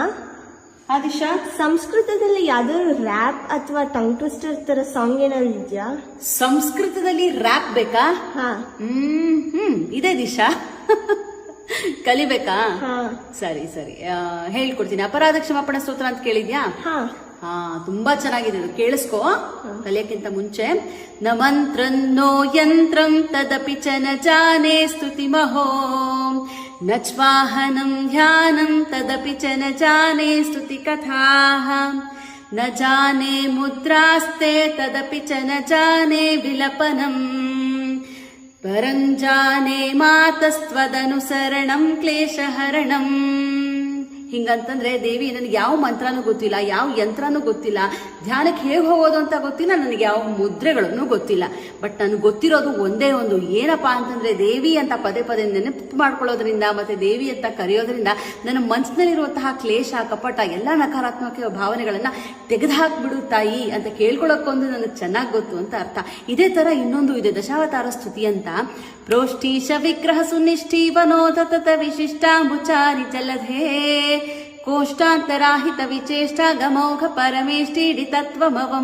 ಹಾ ದಿಶಾ ಸಂಸ್ಕೃತದಲ್ಲಿ ಯಾವ್ದಾದ್ರು ರ್ಯಾಪ್ ಅಥವಾ ಟಂಗ್ ಟ್ವಿಸ್ಟರ್ ತರ ಸಾಂಗ್ ಏನಾದ್ರು ಇದೆಯಾ? ಸಂಸ್ಕೃತದಲ್ಲಿ ರ್ಯಾಪ್ ಬೇಕಾ? ಹಾ. ಹ್ಮ್ ಹ್ಮ್ ಇದೆ ದಿಶಾ. ಕಲಿಬೇಕಾ? ಹಾ. ಸರಿ ಸರಿ. ಆ, ಹೇಳ್ಕೊಡ್ತೀನಿ. ಅಪರಾಧ ಕ್ಷಮಾಪಣ ಸ್ತೋತ್ರ ಅಂತ ಕೇಳಿದ್ಯಾ? ಹಾ. ಹಾ ತುಂಬಾ ಚೆನ್ನಾಗಿದೆ ಅದು. ಕೇಳಿಸ್ಕೋ. ಕಲಿಯಕ್ಕಿಂತ ಮುಂಚೆ. ನ ಮಂತ್ರನ್ನೋ ಯಂತ್ರಂ ತದಪಿ ಚ ನ ಜಾನೆ ಸ್ತುತಿ ಮಹೋ. न च्वाहनम् ध्यानम् तदपि च न जाने स्तुतिकथाः। न जाने मुद्रास्ते तदपि च न जाने विलपनम् परम् जाने मातस्त्वदनुसरणम् क्लेशहरणम्। ಹಿಂಗಂತಂದ್ರೆ, ದೇವಿ, ನನಗೆ ಯಾವ ಮಂತ್ರನೂ ಗೊತ್ತಿಲ್ಲ, ಯಾವ ಯಂತ್ರನೂ ಗೊತ್ತಿಲ್ಲ. ಧ್ಯಾನಕ್ಕೆ ಹೇಗೆ ಹೋಗೋದು ಅಂತ ಗೊತ್ತಿಲ್ಲ, ನನಗೆ ಯಾವ ಮುದ್ರೆಗಳನ್ನು ಗೊತ್ತಿಲ್ಲ. ಬಟ್ ನನಗೆ ಗೊತ್ತಿರೋದು ಒಂದೇ ಒಂದು, ಏನಪ್ಪಾ ಅಂತಂದ್ರೆ ದೇವಿ ಅಂತ ಪದೇ ಪದೇ ನೆನಪು ಮಾಡ್ಕೊಳ್ಳೋದ್ರಿಂದ ಮತ್ತೆ ದೇವಿ ಅಂತ ಕರೆಯೋದ್ರಿಂದ ನನ್ನ ಮನಸ್ಸಿನಲ್ಲಿರುವಂತಹ ಕ್ಲೇಶ, ಕಪಟ, ಎಲ್ಲ ನಕಾರಾತ್ಮಕ ಭಾವನೆಗಳನ್ನ ತೆಗೆದುಹಾಕ್ಬಿಡು ತಾಯಿ ಅಂತ ಕೇಳ್ಕೊಳ್ಳೋಕ್ಕೊಂದು ನನಗೆ ಚೆನ್ನಾಗಿ ಗೊತ್ತು ಅಂತ ಅರ್ಥ. ಇದೇ ತರ ಇನ್ನೊಂದು ಇದೆ, ದಶಾವತಾರ ಸ್ತುತಿ ಅಂತ. ಪ್ರೋಷ್ಠೀಶ ವಿಗ್ರಹ ಸುನಿಷ್ಠೀವನೋದ ತತ ವಿಶಿಷ್ಟಾಂಬುಚಾರಿ ಜಲಧೇ कोष्ठान्तरा हितविचेष्टा गमोघ परमेष्टे डितत्वमव